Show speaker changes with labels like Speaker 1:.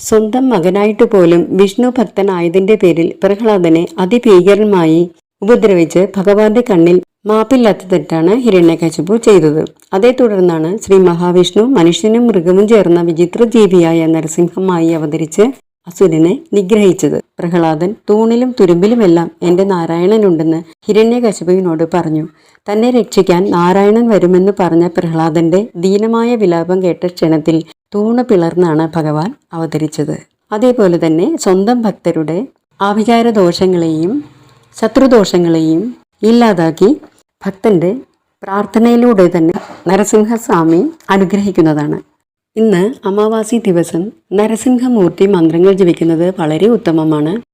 Speaker 1: സ്വന്തം മകനായിട്ട് പോലും വിഷ്ണു ഭക്തനായതിന്റെ പേരിൽ പ്രഹ്ലാദനെ അതിഭീകരമായി ഉപദ്രവിച്ച് ഭഗവാന്റെ കണ്ണിൽ മാപ്പില്ലാത്ത തെറ്റാണ് ഹിരണ്യകശിപു ചെയ്തത്. അതേ തുടർന്നാണ് ശ്രീ മഹാവിഷ്ണു മനുഷ്യനും മൃഗവും ചേർന്ന വിചിത്ര ജീവിയായ നരസിംഹമായി അവതരിച്ച് അസുരനെ നിഗ്രഹിച്ചത്. പ്രഹ്ലാദൻ തൂണിലും തുരുമ്പിലുമെല്ലാം എന്റെ നാരായണനുണ്ടെന്ന് ഹിരണ്യകശിപുവിനോട് പറഞ്ഞു. തന്നെ രക്ഷിക്കാൻ നാരായണൻ വരുമെന്ന് പറഞ്ഞ പ്രഹ്ലാദന്റെ ദീനമായ വിലാപം കേട്ട ക്ഷണത്തിൽ തൂണ് പിളർന്നാണ് ഭഗവാൻ അവതരിച്ചത്. അതേപോലെ തന്നെ സ്വന്തം ഭക്തരുടെ ആഭിചാര ദോഷങ്ങളെയും ശത്രുദോഷങ്ങളെയും ഇല്ലാതാക്കി ഭക്തന്റെ പ്രാർത്ഥനയിലൂടെ തന്നെ നരസിംഹസ്വാമി അനുഗ്രഹിക്കുന്നതാണ്. ഇന്ന് അമാവാസി ദിവസം നരസിംഹമൂർത്തി മന്ത്രങ്ങൾ ജപിക്കുന്നത് വളരെ ഉത്തമമാണ്.